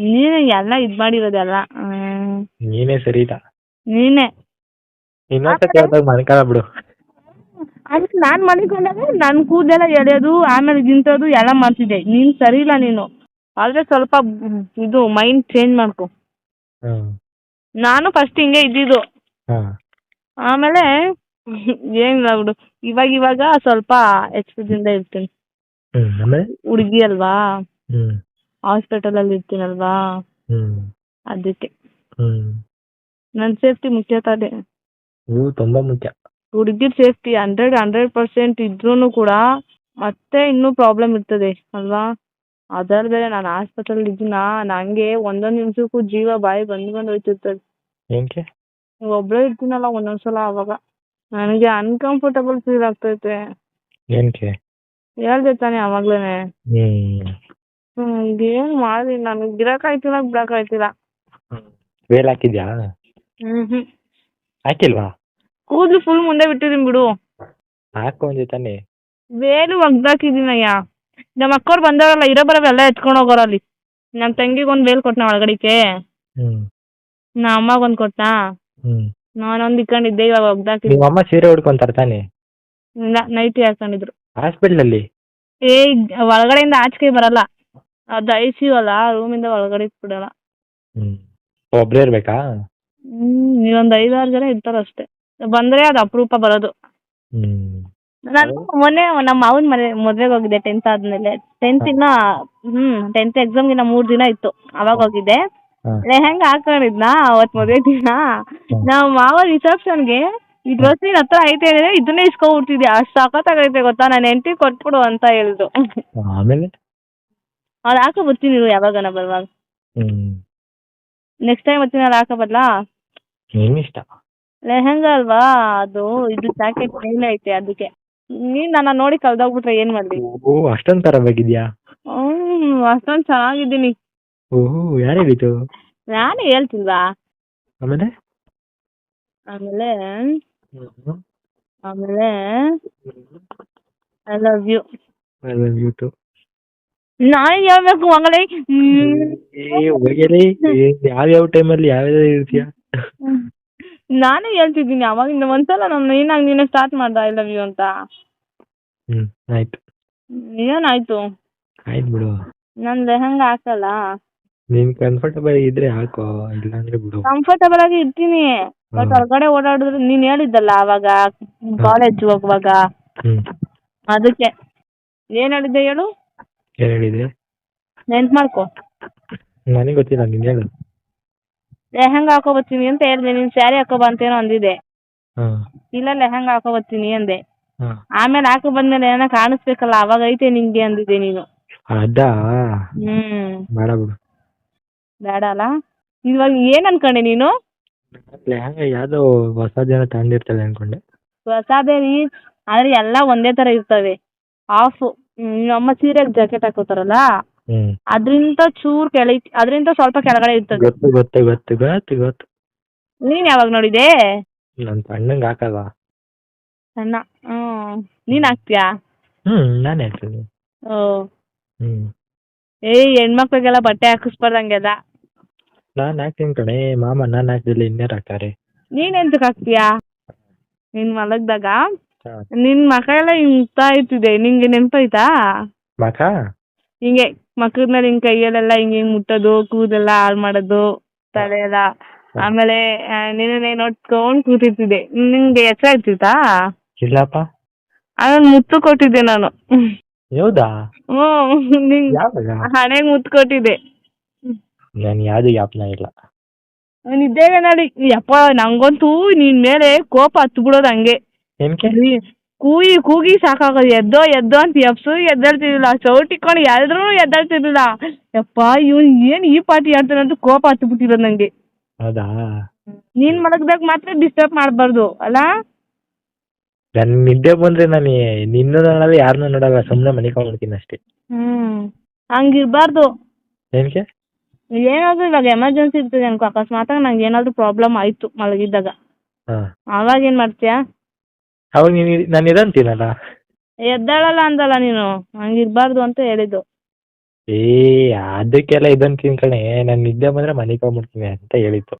ನೀನೇ ಎಲ್ಲ ಇದ್ ಮಾಡಿರೋದೆಲ್ಲ. ಹ್ಮ್. ನೀನೇ ಸರಿ ಇಲ್ಲ ನೀನೇ. ಇನ್ನೊಂದ್ಸತಿ ಬಿಡು. ಅದಕ್ಕೆ ನಾನ್ ಮನಿಕೊಂಡಾಗ ನನ್ ಕೂದಲೆಲ್ಲ ಎಳೆಯೋದು ಆಮೇಲೆ ಗಿಂತೋದು ಎಲ್ಲ ಮಾಡ್ತಿದ್ದೆ ನೀನ್ ಸರಿ ಇಲ್ಲ ನೀನು. ಆದ್ರೆ ಸ್ವಲ್ಪ ಇದು ಮೈಂಡ್ ಚೇಂಜ್ ಮಾಡ್ಕೊ. ಹ್ಮ್. ನಾನು ಫಸ್ಟ್ ಹಿಂಗೆ ಇದ್ದಿದ್ದು. ಹಾ. ಆಮೇಲೆ ಏನಿಲ್ಲ ಬಿಡು. ಇವಾಗ ಇವಾಗ ಸ್ವಲ್ಪ ಎಚ್ಚರದಿಂದ ಇರ್ತೀನಿ. ಹ್ಮ್ ಆಮೇಲೆ? ಹುಡುಗಿ ಅಲ್ವಾ? ಹ್ಮ್. ಹಾಸ್ಪಿಟಲ್ ಅಲ್ಲಿ ಇರ್ತೀನಲ್ವಾ? ಹ್ಮ್. ಅದಕ್ಕೆ. ಹ್ಮ್. ನನ್ನ ಸೇಫ್ಟಿ ಮುಖ್ಯ ತಾನೆ. ಇವು ತುಂಬಾ ಮುಖ್ಯ. ಹುಡುಗಿರ್ ಸೇಫ್ಟಿ ಹಂಡ್ರೆಡ್ ಹಂಡ್ರೆಡ್ ಪರ್ಸೆಂಟ್ ಇದ್ರೂನು ಕೂಡ ಮತ್ತೆ ಇನ್ನೂ ಪ್ರಾಬ್ಲಮ್ ಇರ್ತದೆ ಅಲ್ವಾ? ಅದರ ಬೇರೆ ನಾನು ಹಾಸ್ಪಿಟಲ್ ಇದ್ದೀನ ನಂಗೆ ಒಂದೊಂದ್ ನಿಮಿಷಕ್ಕೂ ಜೀವ ಬಾಯಿ ಬಂದ್ ಬಂದ್ ಹೋಯ್ತಿರ್ತದೆ ಏನ್ಕೆ ಒಬ್ಳೇ ಇರ್ತೀನಲ್ಲ ಒಂದೊಂದ್ಸಲ ಅವಾಗ. ನನಗೆ ಅನ್ಕಂಫರ್ಟಬಲ್ ಫೀಲ್ ಆಗ್ತೈತೆ. ಏನ್ಕೆ? ಹೇಳ್ದೆ ತಾನೆ ಅವಾಗ್ಲೇನೆ. ಹ್ಮ್. ಹ್ಮ್ ಏನ್ ಮಾಡ್ಲಿ ನನಗೆ ಗಿರಾಕ್ ಆಯ್ತಿಲ್ಲ ಬಿಡಕ್ ಆಯ್ತಿಲ್ಲ ವೇಲ್ ಹಾಕಿದ್ಯಾ? ಹ್ಮ್ ಹ್ಮ್. ಹಾಕಿಲ್ವಾ? ಕೂದ್ಲು ಫುಲ್ ಮುಂದೆ ಬಿಟ್ಟಿದೀನಿ ಬಿಡು. ಹಾಕೊಂಡಿ ತಾನೆ ವೇಲು ಒಗ್ದಾಕಿದೀನಯ್ಯ ನಮ್ಮ ಅಕ್ಕೋರ್ ಬಂದವರಲ್ಲ ಇರೋ ಬರೋ ಎಲ್ಲ ಎತ್ಕೊಂಡು ಹೋಗೋರು ಅಲ್ಲಿ ನಮ್ಮ ತಂಗಿಗೆ ಒಂದು ವೇಲ್ ಕೊಟ್ನ ಒಳಗಡಿಕೆ. ಹ್ಮ್. ನಮ್ಮ ಅಮ್ಮಗ್ ಒಂದ್ ಕೊಟ್ನಾ? ಹ್ಮ್. ನಾನೊಂದ್ ಇಕ್ಕೊಂಡಿದ್ದೆ ಇವಾಗ ಒಗ್ದಾಕಿದ್ದೆ ನಿಮ್ಮ ಅಮ್ಮ ಸೀರೆ ಉಡ್ಕೊಂತಾರ ತಾನೆ ಇಲ್ಲ ನೈಟಿ ಹಾಕೊಂಡಿದ್ರು ಹಾಸ್ಪಿಟ್ಲಲ್ಲಿ? ಏ ಇದ್- ಒಳಗಡೆಯಿಂದ ಆಚೆಗೆ ಬರಲ್ಲ. ಅದು ಐ ಸಿ ಯು ಅಲ್ಲ ರೂಮಿಂದ ಒಳಗಡೆ ಬಿಡಲ್ಲ ಹ್ಮ್. ಒಬ್ರೇ ಇರ್ಬೇಕಾ? ಹ್ಮ್ ಇನ್ನೊಂದ್ ಐದಾರು ಜನ ಇರ್ತಾರಷ್ಟೇ ಬಂದ್ರೆ ಅದು ಅಪರೂಪ ಬರೋದು. ಹ್ಮ್. ನಾನು ಮೊನ್ನೆ ನಮ್ಮ ಮಾವನ್ ಮನೆ ಮದ್ವೆಗೆ ಹೋಗಿದ್ದೆ ಟೆಂತ್ ಆದ್ಮೇಲೆ. ಟೆಂತ್ ಇನ್ನ ಹ್ಮ್ ಟೆಂತ್ ಎಕ್ಸಾಮ್ ಇನ್ನ ಮೂರ್ ದಿನ ಇತ್ತು. ಅವಾಗ ಹೋಗಿದ್ದೆ. ಹಾ. ಲೆಹಂಗಾ ಹಾಕೊಂಡಿದ್ನ ಅವತ್ ಮದ್ವೆ ದಿನ? ನಮ್ಮ ಮಾವ ರಿಸೆಪ್ಷನ್ಗೆ ಈ ಡ್ರೆಸ್ ನಿನ್ ಹತ್ರ ಐತೆ ಅಂದ್ರೆ ಇದನ್ನೇ ಇಸ್ಕೊಂಡ್ಬಿಡ್ತಿದ್ದೆ. ಅಷ್ಟ್ ಸಖತ್ತಾಗೈತೆ ಗೊತ್ತಾ? ನನ್ನ ಹೆಂಡತಿ ಕೊಟ್ಬಿಡು ಅಂತ ಹೇಳ್ದು. ಆಮೇಲೆ? ಅವ್ಳು ಹಾಕೋ ಬರ್ತೀನಿ ಇರು ಯಾವಾಗನ ಬರುವಾಗ. ಹ್ಮ್ ನೆಕ್ಸ್ಟ್ ಟೈಮ್ ಬರ್ತೀನಿ ಅಲ್ಲಿ ಹಾಕೋ ಬದ್ಲಾ? ನಿಮ್ ಇಷ್ಟ ಲೆಹಂಗಾ ಅಲ್ವಾ ಅದು? ಇದು ಜಾಕೆಟ್ ಮೇಲೆ ಐತೆ ಅದಕ್ಕೆ. ನೀನ್ ನನ್ನ ನೋಡಿ ಕಳ್ದೋಗ್ಬಿಟ್ರೆ ಏನ್ ಮಾಡ್ಲಿ ಓ ಅಷ್ಟೊಂದ್ ತರ ಬೇಕಿದ್ಯಾ ಹ್ಮ್ ಅಷ್ಟೊಂದ್ ಚೆನ್ನಾಗಿದ್ದೀನಿ. ಓಹೋ ಯಾರು ಹೇಳಿದ್ದು ನಾನೇ ಹೇಳ್ತಿಲ್ವಾ? ಆಮೇಲೆ? ಆಮೇಲೆ? ಆಮೇಲೆ? ಐ ಲವ್ ಯು ಯೂಟು ನಾನೇ ಹೇಳ್ಬೇಕು ಮಗಳೇ? ಯಾವ ಏ ಹೋಗ್ಯಾರಿ ಯಾವ್ಯಾವ ಟೈಮಲ್ಲಿ ಯಾವ್ಯಾವ ಇರ್ತೀಯ ನಾನೇ ಹೇಳ್ತಿದ್ದೀನಿ ಅವಾಗಿಂದ ಒಂದ್ಸಲ ನಾನು ಏನಾಗ ನೀನೇ ಸ್ಟಾರ್ಟ್ ಮಾಡ್ದ ಐ ಲವ್ ಯು ಅಂತ. ಹ್ಮ್ ಆಯ್ತು. ಏನಾಯ್ತು? ಆಯ್ತು ಬಿಡು. ನಾನ್ ಲೆಹಂಗಾ ಹಾಕಲ್ಲ? ನೀನ್ ಕಂಫರ್ಟಬಲ್ ಇದ್ರೆ ಹಾಕೋ ಇಲ್ಲಾಂದ್ರೆ ಬಿಡು. ಕಂಫರ್ಟಬಲ್ ಆಗಿ ಇರ್ತೀನಿ ಬಟ್. ಹೊರಗಡೆ ಓಡಾಡಿದ್ರೆ ನೀನ್ ಹೇಳಿದ್ದಲ್ಲ ಅವಾಗ ಕಾಲೇಜ್ ಹೋಗುವಾಗ. ಹ್ಮ್. ಅದಕ್ಕೆ ಏನ್ ಹೇಳಿದ್ದೆ ಹೇಳು? ಏನ್ ಹೇಳಿದೆ ನೆನ್ಪ್ ಮಾಡ್ಕೋ. ನನಗೆ ಗೊತ್ತಿಲ್ಲ ನೀನ್ ಹೇಳು. ಲೆಹಂಗಾ ಹಾಕೋ ಬರ್ತೀನಿ ಅಂತ ಹೇಳ್ದೆ ನೀನ್ ಸ್ಯಾರಿ ಹಾಕೋ ಬಾ ಅಂತೇನೋ ಅಂದಿದೆ ಹಾ. ಇಲ್ಲ ಲೆಹಂಗಾ ಹಾಕೋ ಬರ್ತೀನಿ ಅಂದೆ. ಹಾ. ಆಮೇಲೆ ಹಾಕೋ ಬಂದ್ಮೇಲೆ ಏನೋ ಕಾಣಿಸ್ಬೇಕಲ್ಲ ಅವಾಗ ಐತೆ ನಿಂಗೆ ಅಂದಿದ್ದೆ ನೀನು. ಅದಾ? ಹ್ಮ್. ಬೇಡ ಬಿಡು. ಬೇಡ ಅಲ್ಲ? ಇವಾಗ ಏನ್ ಅನ್ಕೊಂಡೆ ನೀನು? ಲೆಹಂಗ ಯಾವ್ದೋ ಹೊಸ ಜನ ತಗೊಂಡಿರ್ತಾಳೆ ಅನ್ಕೊಂಡೆ. ಹೊಸದೇ ರೀ ಆದ್ರೆ ಎಲ್ಲ ಒಂದೇ ತರ ಇರ್ತವೆ. ಆಫ್ ನಮ್ಮ ಸೀರೆಗೆ ಜಾಕೆಟ್ ಹಾಕೋತಾರಲ್ಲ? ಹ್ಮ್. ಅದ್ರಿಂದ ಚೂರ್ ಕೆಳ ಅದ್ರಿಂದ ಸ್ವಲ್ಪ ಕೆಳಗಡೆ ಇರ್ತದೆ. ಗೊತ್ತು ಗೊತ್ತು ಗೊತ್ತು ಗೊತ್ತು ಗೊತ್ತು. ನೀನ್ ಯಾವಾಗ ನೋಡಿದೆ? ನನ್ ಸಣ್ಣಂಗ್ ಹಾಕಲ್ಲ ಸಣ್ಣ ಹ್ಮ್. ನೀನ್ ಹಾಕ್ತೀಯಾ? ಹ್ಮ್ ನಾನೇ ಹಾಕ್ತೀನಿ. ಓ. ಹ್ಮ್. ಏಯ್ ಹೆಣ್ಮಕ್ಳಿಗೆಲ್ಲ ಬಟ್ಟೆ ಹಾಕಿಸ್ಬಾರ್ದಂಗೆಲ್ಲ. ನಾನ್ ಹಾಕ್ತೀನಿ ಕಣೆ ಮಾಮ ನಾನ್ ಹಾಕ್ದಿಲ್ಲ ಇನ್ಯಾರು ಹಾಕ್ತಾರೆ? ನೀನ್ ಎಂತಕ್ ಹಾಕ್ತೀಯಾ? ನೀನ್ ಮಲಗ್ದಾಗ. ನಿನ್ ಮಕ ಎಲ್ಲ ಹಿಂಗ್ ಮುಗ್ತಾ ಇರ್ತಿದೆ ನಿಂಗೆ ನೆನ್ಪೈತಾ ಮಕ ಹಿಂಗೆ ಮಕ್ಕದ ಮೇಲೆ ಹಿಂಗ್ ಕೈಯಲ್ಲೆಲ್ಲ ಹಿಂಗ್ ಹಿಂಗ್ ಮುಟ್ಟೋದು ಕೂದೆಲ್ಲ ಹಾಳ್ ಮಾಡೋದು ತಲೆ ಎಲ್ಲ ಆಮೇಲೆ ನಿನ್ನೇ ನೋಡ್ಕೊಂಡ್ ಕೂತಿರ್ತಿದ್ದೆ. ನಿಂಗೆ ಎಚ್ಚರ ಇರ್ತಿತಾ ಇಲ್ಲಪ್ಪ. ಅದನ್ ಮುತ್ತು ಕೊಟ್ಟಿದ್ದೆ ನಾನು. ಹೌದಾ? ಹ್ಮ್ ಹಣೆಗ್ ಮುತ್ತು ಕೊಟ್ಟಿದ್ದೆ. ನಾನು ಯಾವ್ದು ಯಾಪ್ನ ಇಲ್ಲ. ನಿದ್ದೇವೆ ನೋಡಿ ಯಪ್ಪ ನಂಗಂತೂ ನಿನ್ ಮೇಲೆ ಕೋಪ ಹತ್ತು ಬಿಡೋದು ಹಂಗೆ. ಕೂಗಿ ಕೂಗಿ ಸಾಕಾಗೋದು. ಎದ್ದೋ ಎದ್ದೋ ಅಂತ ಎಪ್ಸು ಎದ್ದೇಳ್ತಿರ್ಲಿಲ್ಲ ಚೌಟಿಕೊಂಡು ಎಲ್ರೂ ಎದ್ದೇಳ್ತಿರ್ಲಿಲ್ಲ ಯಪ್ಪ ಇವನು ಏನ್ ಈ ಪಾರ್ಟಿ ಆಡ್ತಾನೆ ಅಂತ ಕೋಪ ಹತ್ತು ಬಿಟ್ಟಿರೋದು ನಂಗೆ. ಹೌದಾ? ನೀನ್ ಮಲಗ್ದಾಗ ಮಾತ್ರ ಡಿಸ್ಟರ್ಬ್ ಮಾಡ್ಬಾರ್ದು ಅಲ್ಲ? ನನ್ ನಿದ್ದೆ ಬಂದ್ರೆ ನಾನು ನಿನ್ನ ನೋಡಲ್ಲ ಯಾರನ್ನ ನೋಡಲ್ಲ. ಸುಮ್ಮನೆ ಮನಿಕೊಂಡ್ಬಿಡ್ತೀನಿ ಅಷ್ಟೇ. ಹ್ಮ್. ಹಂಗಿರ್ಬಾರ್ದು. ಏನಕ್ಕೆ? ಏನಾದ್ರು ಇವಾಗ ಎಮರ್ಜೆನ್ಸಿ ಇರ್ತದೆ ಅನ್ಕೋ. ಅಕಸ್ಮಾತ್ ನಂಗೆ ಏನಾದ್ರು ಪ್ರಾಬ್ಲಮ್ ಆಯ್ತು ಮಲಗಿದ್ದಾಗ. ಹಾ. ಅವಾಗ ಏನ್ ಮಾಡ್ತೀಯಾ? ಅವಾಗ ನೀನ್ ನಾನು ಇರಂತೀನಲ್ಲ ಎದ್ದಾಳಲ್ಲ ಅಂದಲ್ಲ ನೀನು. ಹಂಗಿರ್ಬಾರ್ದು ಅಂತ ಹೇಳಿದ್ದು. ಏ ಅದಕ್ಕೆಲ್ಲ ಇದನ್ ತಿನ್ಕಣೆ ನಾನು ನಿದ್ದೆ ಬಂದ್ರೆ ಹೋಗ್ಬಿಡ್ತೀನಿ ಅಂತ ಹೇಳಿತ್ತು